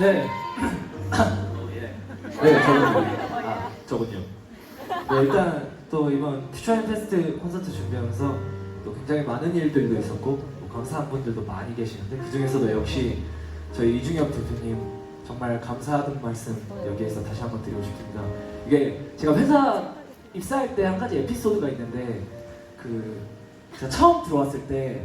네. 예. 네, 저군요. 아, 저군요. 네, 일단 또 이번 퓨처엠 페스트 콘서트 준비하면서 또 굉장히 많은 일들도 있었고 또 감사한 분들도 많이 계시는데 그 중에서도 역시 저희 이중엽 대표님 정말 감사하다는 말씀 여기에서 다시 한번 드리고 싶습니다. 이게 제가 회사 입사할 때 한 가지 에피소드가 있는데 그 제가 처음 들어왔을 때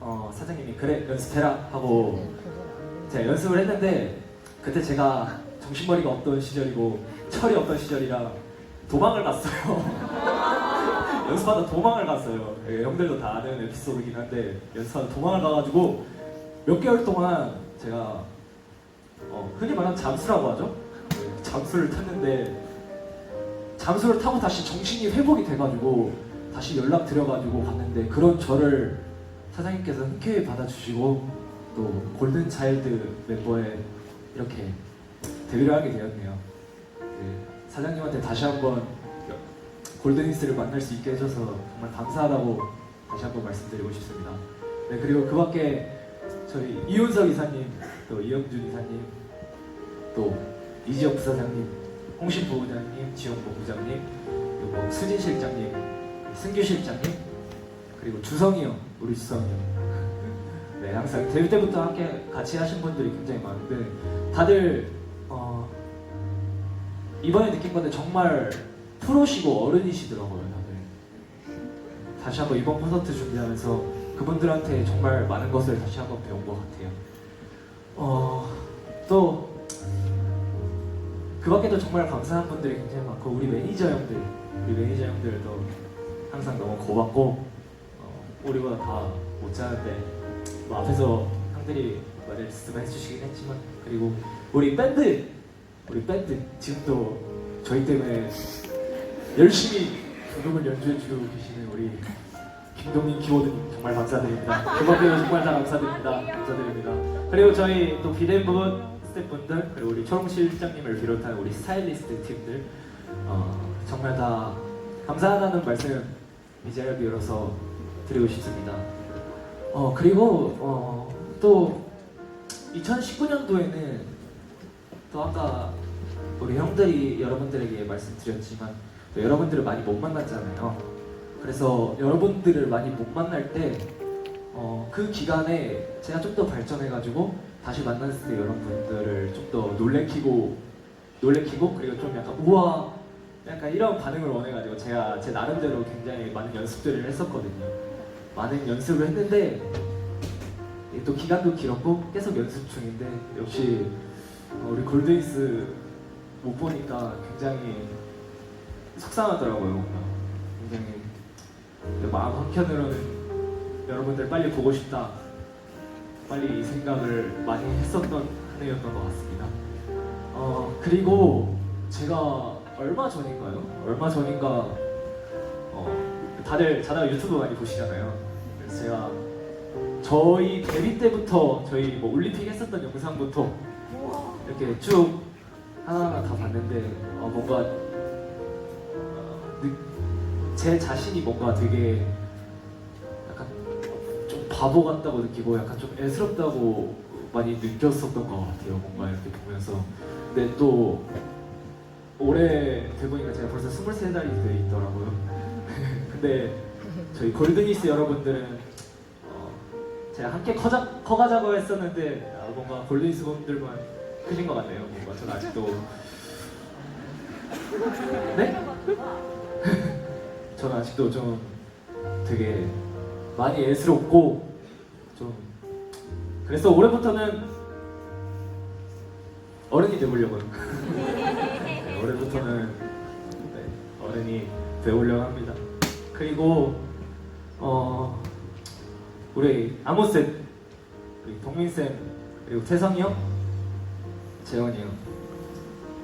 어, 사장님이 그래 연습해라 하고 제가 연습을 했는데 그때 제가 정신머리가 없던 시절이고 철이 없던 시절이라 도망을 갔어요. 연습하다 도망을 갔어요. 예, 형들도 다 아는 에피소드긴 한데 연습하다 도망을 가가지고 몇 개월 동안 제가 어, 흔히 말하는 잠수라고 하죠. 예, 잠수를 탔는데 잠수를 타고 다시 정신이 회복이 돼가지고 다시 연락 드려가지고 갔는데 그런 저를 사장님께서 흔쾌히 받아주시고 또 골든 차일드 멤버에 이렇게 데뷔를 하게 되었네요. 네, 사장님한테 다시 한번 골든히스를 만날 수 있게 해줘서 정말 감사하다고 다시 한번 말씀드리고 싶습니다. 네 그리고 그 밖에 저희 이윤석 이사님, 또 이영준 이사님, 또 이지혁 부사장님, 홍신 부부장님, 지영보 부장님, 그리고 수진 실장님, 승규 실장님, 그리고 주성이 형, 우리 주성이 형. 네, 항상 데뷔 때부터 함께 같이 하신 분들이 굉장히 많은데 다들 어, 이번에 느낀 건데 정말 프로시고 어른이시더라고요, 다들. 다시 한번 이번 콘서트 준비하면서 그분들한테 정말 많은 것을 다시 한번 배운 것 같아요. 어, 또 그밖에도 정말 감사한 분들이 굉장히 많고 우리 매니저 형들, 우리 매니저 형들도 항상 너무 고맙고 어, 우리보다 다 못자는데 뭐 앞에서 형들이 말씀을 해주시긴 했지만 그리고 우리 밴드 우리 밴드 지금도 저희 때문에 열심히 부금을 연주해주고 계시는 우리 김동민 키워드님 정말 감사드립니다. 그밖에도 정말 다 감사드립니다. 감사드립니다. 그리고 저희 또 비대부분 스태프분들 그리고 우리 초롱 실장님을 비롯한 우리 스타일리스트 팀들 어, 정말 다 감사하다는 말씀 이 자리를 빌어서 드리고 싶습니다. 어 그리고 어, 또 2019년도에는 또 아까 우리 형들이 여러분들에게 말씀드렸지만 또 여러분들을 많이 못 만났잖아요. 그래서 여러분들을 많이 못 만날 때 어, 그 기간에 제가 좀 더 발전해가지고 다시 만났을 때 여러분들을 좀 더 놀래키고 놀래키고 그리고 좀 약간 우와 약간 이런 반응을 원해가지고 제가 제 나름대로 굉장히 많은 연습들을 했었거든요. 많은 연습을 했는데 이또 기간도 길었고 계속 연습 중인데 역시 어, 우리 골드이스 못 보니까 굉장히 속상하더라고요. 굉장히 마음 한켠으로는 여러분들 빨리 보고 싶다. 빨리 이 생각을 많이 했었던 한 해였던 것 같습니다. 어 그리고 제가 얼마 전인가요? 얼마 전인가 어 다들 자다가 유튜브 많이 보시잖아요. 제가 저희 데뷔 때부터 저희 뭐 올림픽 했었던 영상부터 이렇게 쭉 하나하나 다 봤는데 어, 뭔가 어, 느- 제 자신이 뭔가 되게 약간 좀 바보 같다고 느끼고 약간 좀 애스럽다고 많이 느꼈었던 것 같아요. 뭔가 이렇게 보면서 근데 또 올해 되보니까 제가 벌써 23살이 돼 있더라고요. 근데 저희 골드니스 여러분들은 어, 제가 함께 커자, 커가자고 했었는데 아, 뭔가 골드니스 분들만 크신 것 같네요. 뭔가 저는 아직도 네? 저는 아직도 좀 되게 많이 애스럽고 좀 그래서 올해부터는 어른이 되보려고요. 네, 올해부터는 네, 어른이 되보려고 합니다. 그리고 어 우리 아모 쌤, 우리 동민 쌤, 그리고 태성이 형, 재원이 형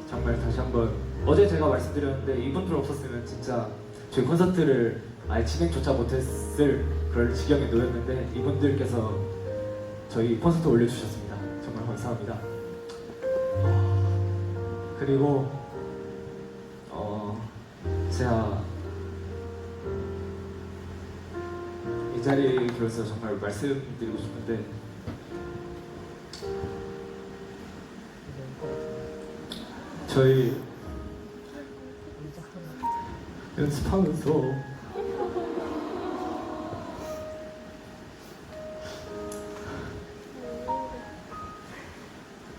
정말 다시 한번 어제 제가 말씀드렸는데 이분들 없었으면 진짜 저희 콘서트를 아예 진행조차 못했을 그럴 지경에 놓였는데 이분들께서 저희 콘서트 올려주셨습니다. 정말 감사합니다. 어, 그리고 어 제가 자리에 들어서 정말 말씀드리고 싶은데 저희 연습하면서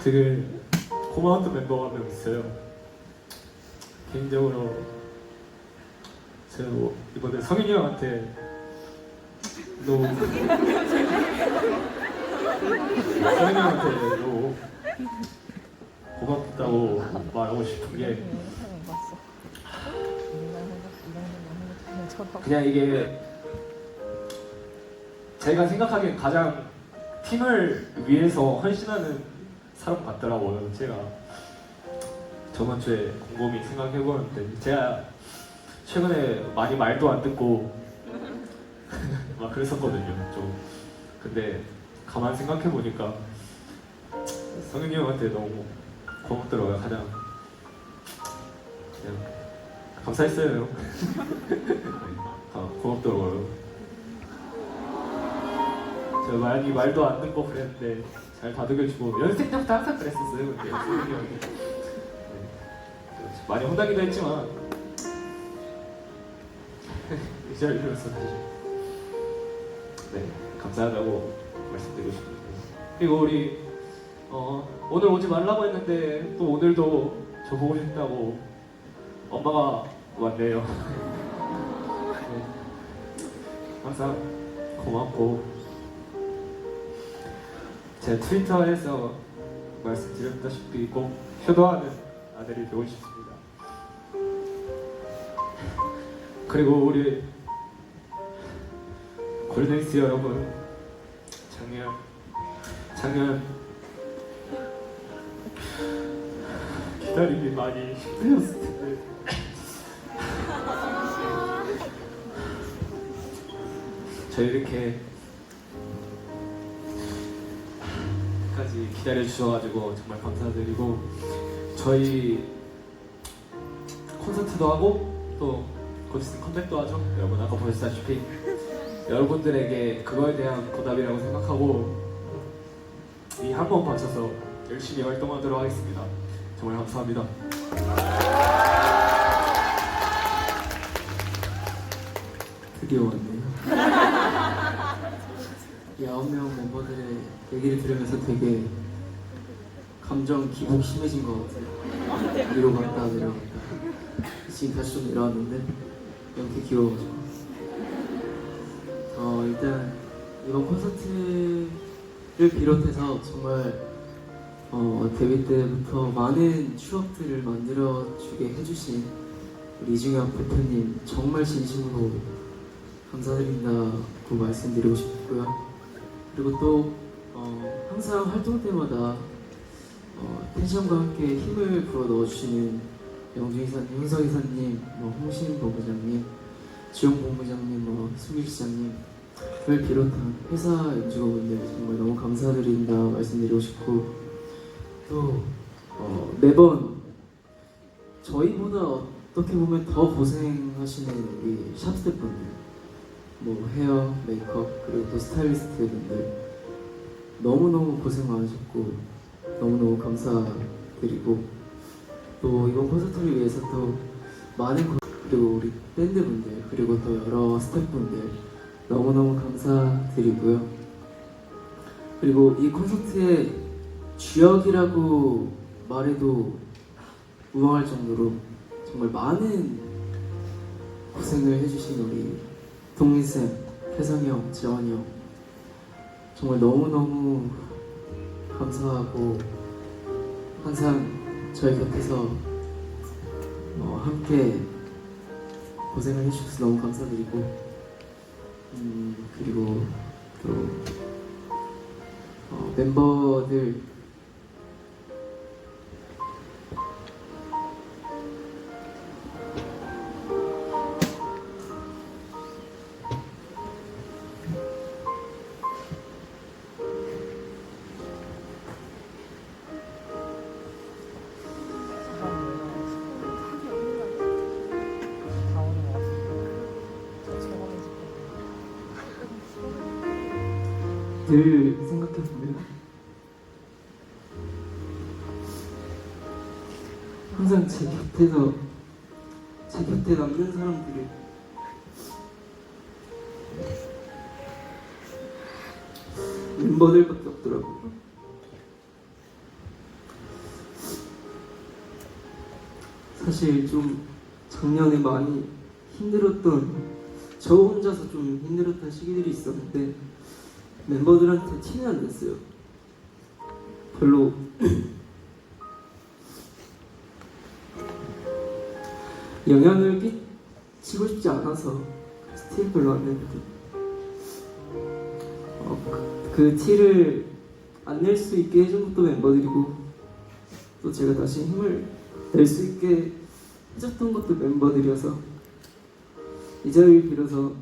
되게 고마웠던 멤버가 한명 있어요. 개인적으로 제가 뭐 이번에 성인이 형한테 성인이 형한테 너무 고맙다고 말하고 싶은 게 그냥 이게 제가 생각하기엔 가장 팀을 위해서 헌신하는 사람 같더라고요. 제가 저번 주에 곰곰이 생각해보는데 제가 최근에 많이 말도 안 듣고 막 그랬었거든요. 좀 근데 가만 생각해 보니까 성현이 형한테 너무 고맙더라고요. 가장 그냥 감사했어요. 형. 아, 고맙더라고요. 제가 많이 말도 안 듣고 그랬는데 잘 다독여주고 연습생 때부터 항상 그랬었어요. 근데 성현이 형이 네. 많이 혼나기도 했지만 이 자리를 빌어서 다시 네 감사하다고 말씀드리고 싶습니다. 그리고 우리 어, 오늘 오지 말라고 했는데 또 오늘도 저 보고 싶다고 엄마가 왔네요. 네. 항상 고맙고 제 트위터에서 말씀드렸다시피 꼭 효도하는 아들이 되고 싶습니다. 그리고 우리 골든스 여러분. 작년 작년. 기다림이 많이 힘들었을 텐데 저희 이렇게 까지 기다려 주셔가지고 정말 감사드리고 저희 콘서트도 하고 또 곧 있으면 컴백도 하죠. 여러분 아까 보셨다시피 여러분들에게 그거에 대한 보답이라고 생각하고 이 한 번 바쳐서 열심히 활동하도록 하겠습니다. 정말 감사합니다. 드디어 왔네요. 이 아홉 명 멤버들의 얘기를 들으면서 되게 감정 기복 심해진 것 같아요. 위로 갔다 내려갔다. 지금 다시 좀 내려왔는데 이렇게 귀여워가지고. 어 일단 이번 콘서트를 비롯해서 정말 어, 데뷔 때부터 많은 추억들을 만들어주게 해주신 우리 이중혁 대표님 정말 진심으로 감사드린다고 말씀드리고 싶고요. 그리고 또 어, 항상 활동 때마다 어, 텐션과 함께 힘을 불어 넣어주시는 영준 이사님, hun석 이사님, 뭐 홍신 본부장님, 지용 본부장님, 뭐 수길 시장님 을 비롯한 회사 연주가분들 정말 너무 감사드린다 말씀드리고 싶고 또 어, 매번 저희보다 어떻게 보면 더 고생하시는 우리 샵스태프분들 뭐 헤어, 메이크업 그리고 또 스타일리스트분들 너무너무 고생 많으셨고 너무너무 감사드리고 또 이번 콘서트를 위해서 또 많은 고- 그리고 우리 밴드분들 그리고 또 여러 스태프분들 너무너무 감사드리고요. 그리고 이 콘서트의 주역이라고 말해도 무방할 정도로 정말 많은 고생을 해주신 우리 동민쌤, 혜성이 형, 재원이 형 정말 너무너무 감사하고 항상 저희 곁에서 어, 함께 고생을 해주셔서 너무 감사드리고 음, 그리고 또 어, 멤버들 늘 생각해보면 항상 제 곁에서 제 곁에 남는 사람들이 멤버들밖에 없더라고요. 사실 좀 작년에 많이 힘들었던 저 혼자서 좀 힘들었던 시기들이 있었는데 멤버들한테 티는 안 냈어요. 별로 영향을 끼치고 싶지 않아서 스틸 별로 안 냈거든. 어, 그, 그 티를 안 낼 수 있게 해준 것도 멤버들이고 또 제가 다시 힘을 낼 수 있게 해줬던 것도 멤버들이어서 이 자리를 빌어서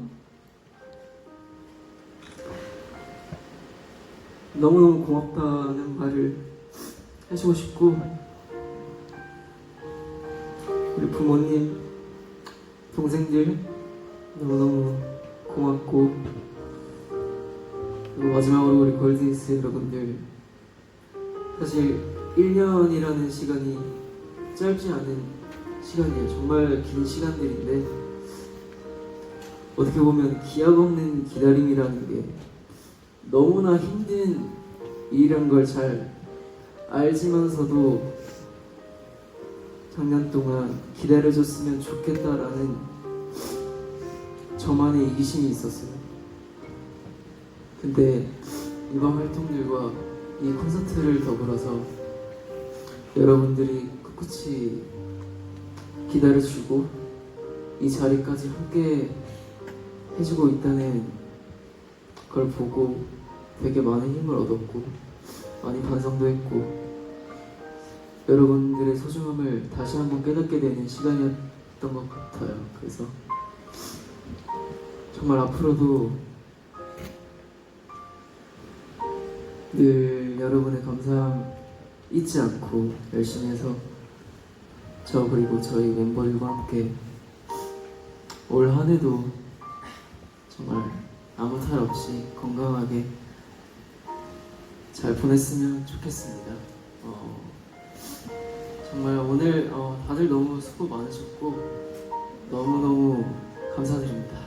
너무너무 고맙다는 말을 해주고 싶고 우리 부모님, 동생들 너무너무 고맙고 그리고 마지막으로 우리 골드니스 여러분들 사실 1년이라는 시간이 짧지 않은 시간이에요. 정말 긴 시간들인데 어떻게 보면 기약 없는 기다림이라는 게 너무나 힘든 일이란 걸잘 알지만서도 작년 동안 기다려줬으면 좋겠다라는 저만의 이기심이 있었어요. 근데 이번 활동들과 이 콘서트를 더불어서 여러분들이 꿋꿋이 기다려주고 이 자리까지 함께 해주고 있다는 걸 보고 되게 많은 힘을 얻었고 많이 반성도 했고 여러분들의 소중함을 다시 한번 깨닫게 되는 시간이었던 것 같아요. 그래서 정말 앞으로도 늘 여러분의 감사함 잊지 않고 열심히 해서 저 그리고 저희 멤버들과 함께 올 한 해도 정말 아무 탈 없이 건강하게 잘 보냈으면 좋겠습니다. 어, 정말 오늘 어, 다들 너무 수고 많으셨고 너무너무 감사드립니다.